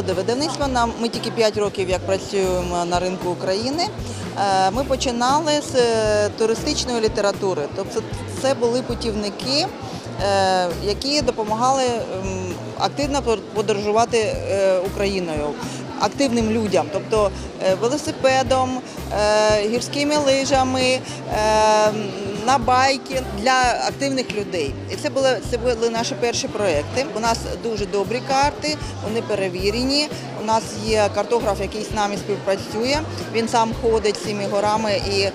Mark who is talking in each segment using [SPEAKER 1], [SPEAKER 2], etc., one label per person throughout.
[SPEAKER 1] молоде видавництво. Ми тільки 5 років як працюємо на ринку України. Е, Ми починали з е, туристичної літератури. Тобто це були путівники, е, які допомагали ем, активно подорожувати Україною. Активним людям, тобто велосипедом, гірськими лижами, на байки для активних людей. І це були це були наші перші проекти. У нас дуже добрі карти, вони перевірені. У нас є картограф, який з нами співпрацює. Він сам ходить цими горами і е,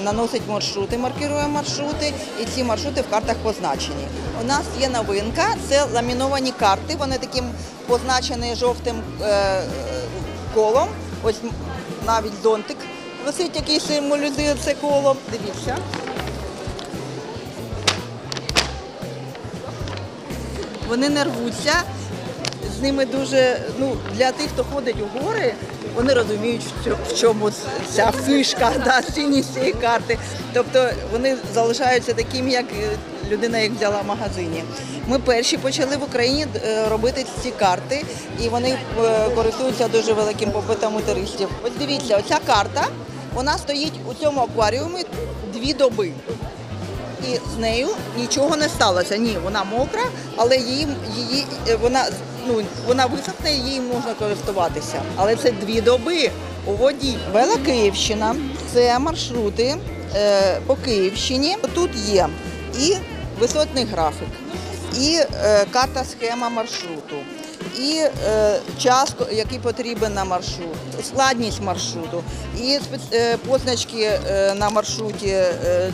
[SPEAKER 1] наносить маршрути, маркирує маршрути, і ці маршрути в картах позначені. У нас є новинка, це ламіновані карти. Вони таким позначені жовтим е, колом. Ось навіть зонтик висить, який символізує це коло. Дивіться. Вони не рвуться. З ними дуже, ну, для тих, хто ходить у гори, вони розуміють, в чому ця фишка, да, цінність цієї карти. Тобто вони залишаються такими, як е, людина їх взяла в магазині. Ми перші почали в Україні е, робити ці карти, і вони е, користуються дуже великим попитом у туристів. Ось дивіться, оця карта, вона стоїть у цьому акваріумі дві доби і з нею нічого не сталося. Ні, вона мокра, але її, її е, вона ну вона висохне, її можна користуватися. Але це дві доби у воді. Вела Київщина. Це маршрути е, по Київщині. Тут є і висотний графік, і е, карта схема маршруту. І е, час, який потрібен на маршрут, складність маршруту, і е, позначки е, на маршруті е,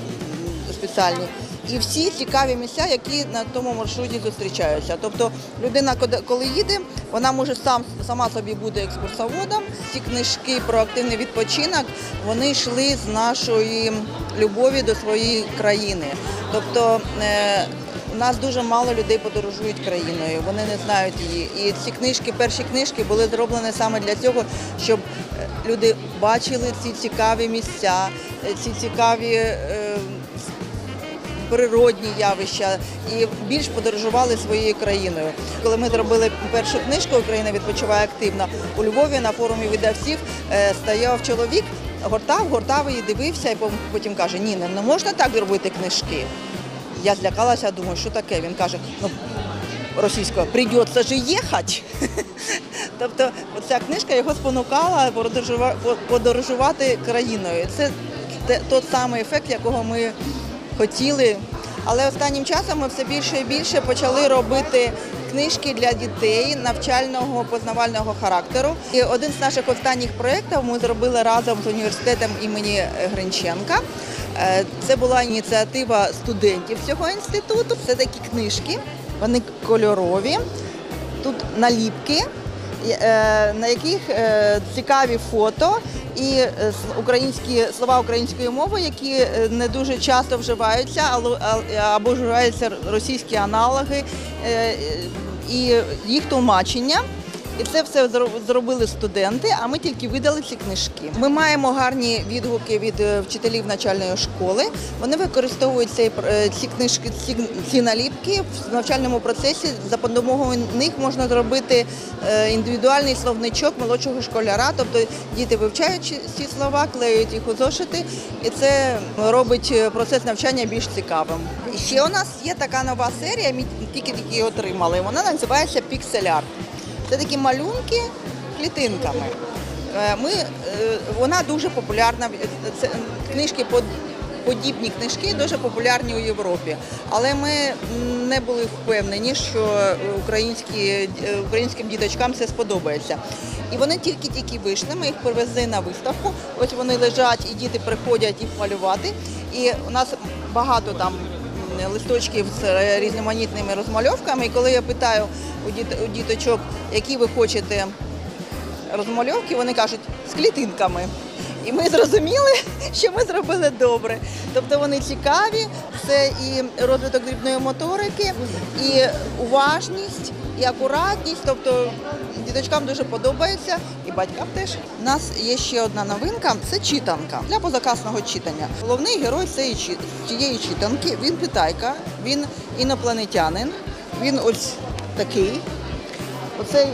[SPEAKER 1] спеціальні. І всі цікаві місця, які на тому маршруті зустрічаються. Тобто людина, коли- їде, вона може сам сама собі бути екскурсоводом. Ці книжки про активний відпочинок вони йшли з нашої любові до своєї країни. Тобто е, у нас дуже мало людей подорожують країною, вони не знають її. І ці книжки, перші книжки були зроблені саме для цього, щоб е, люди бачили ці цікаві місця, е, ці цікаві. Природні явища і більш подорожували своєю країною. Коли ми зробили першу книжку Україна відпочиває активно у Львові на форумі видавців е, стояв чоловік, гортав, гортав і дивився, і потім каже: Ні, не, можна так робити книжки. Я злякалася, думаю, що таке. Він каже, ну російською прийдеться же їхати. Тобто ця книжка його спонукала подорожува- подорожувати країною. Це той самий ефект, якого ми хотіли. Але останнім часом ми все більше і більше почали робити книжки для дітей навчального познавального характеру. І один з наших останніх проєктів ми зробили разом з університетом імені Гринченка. Е, Це була ініціатива студентів цього інституту. Це такі книжки, вони кольорові. Тут наліпки, е, на яких е, цікаві фото і е, українські слова української мови, які е, не дуже часто вживаються, або вживаються російські аналоги е, і їх тлумачення. І це все зробили студенти, а ми тільки видали ці книжки. Ми маємо гарні відгуки від е, вчителів начальної школи. Вони використовують пр- е, ці книжки, ці, ці наліпки в навчальному процесі. За допомогою них можна зробити е, індивідуальний словничок молодшого школяра. Тобто діти вивчають ці- ці слова, клеють їх у зошити, і це робить процес навчання більш цікавим. Ще у нас є така нова серія, ми тільки тільки отримали. Вона називається Піксель-арт. Це такі малюнки клітинками. Е, Ми, е, вона дуже популярна. Це книжки под- подібні книжки дуже популярні у Європі. Але ми не були впевнені, що українські, е, українським діточкам це сподобається. І вони тільки-тільки вийшли. Ми їх привезли на виставку. Ось вони лежать, і діти приходять їх малювати. І у нас багато там листочків з е, різноманітними розмальовками. І коли я питаю у діточок, які ви хочете розмальовки, вони кажуть з клітинками. І ми зрозуміли, що ми зробили добре. Тобто вони цікаві, це і розвиток дрібної моторики, і уважність, акуратність. Тобто діточкам дуже подобається, і батькам теж. У нас є ще одна новинка це читанка для позакласного читання. Головний герой цієї чит- цієї читанки він питайка, він інопланетянин, він ось такий. Оцей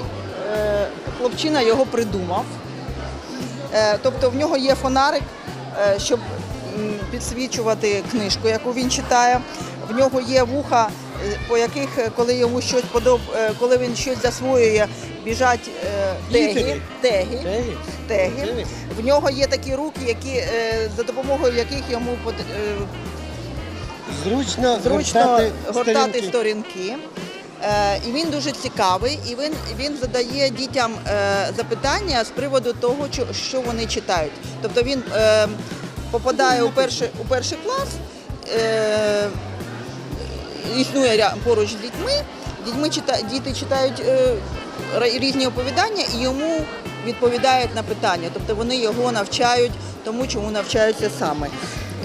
[SPEAKER 1] е, хлопчина його придумав. Е, Тобто в нього є фонарик, е, щоб підсвічувати книжку, яку він читає. В нього є вуха, по яких, е, коли йому щось подоб... е, коли він щось засвоює, біжать е, теги. Теги.
[SPEAKER 2] Теги?
[SPEAKER 1] В нього є такі руки, які, за допомогою яких йому под-
[SPEAKER 2] Зручно,
[SPEAKER 1] зручно
[SPEAKER 2] гортати
[SPEAKER 1] гортати
[SPEAKER 2] сторінки.
[SPEAKER 1] сторінки. І він дуже цікавий, і він, він задає дітям запитання з приводу того, що, вони читають. Тобто він е, попадає у перший, у перший клас, існує поруч з дітьми, дітьми діти читають е, різні оповідання і йому відповідають на питання. Тобто вони його навчають тому, чому навчаються саме.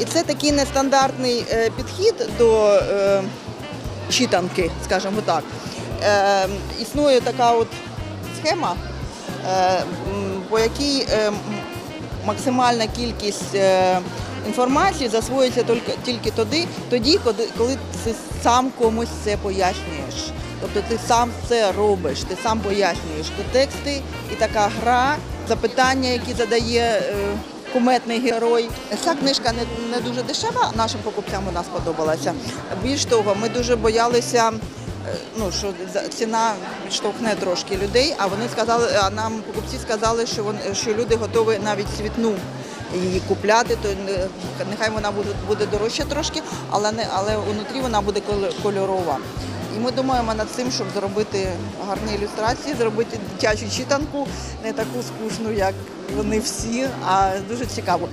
[SPEAKER 1] І це такий нестандартний е, підхід до е, читанки, скажімо так. Існує така от схема, по якій максимальна кількість інформації засвоюється тільки, тільки тоді, тоді, коли, ти сам комусь це пояснюєш. Тобто ти сам це робиш, ти сам пояснюєш тексти і така гра, запитання, які задає е, куметний герой. Ця книжка не, не дуже дешева, нашим покупцям вона сподобалася. Більш того, ми дуже боялися. е, Ну що ціна відштовхне трошки людей, а вони сказали, а нам покупці сказали, що вони що люди готові навіть цвітну її купляти, то нехай вона буде, дорожча трошки, але не але внутрі вона буде кольорова. І ми думаємо над цим, щоб зробити гарні ілюстрації, зробити дитячу читанку, не таку скучну, як вони всі, а дуже цікаву.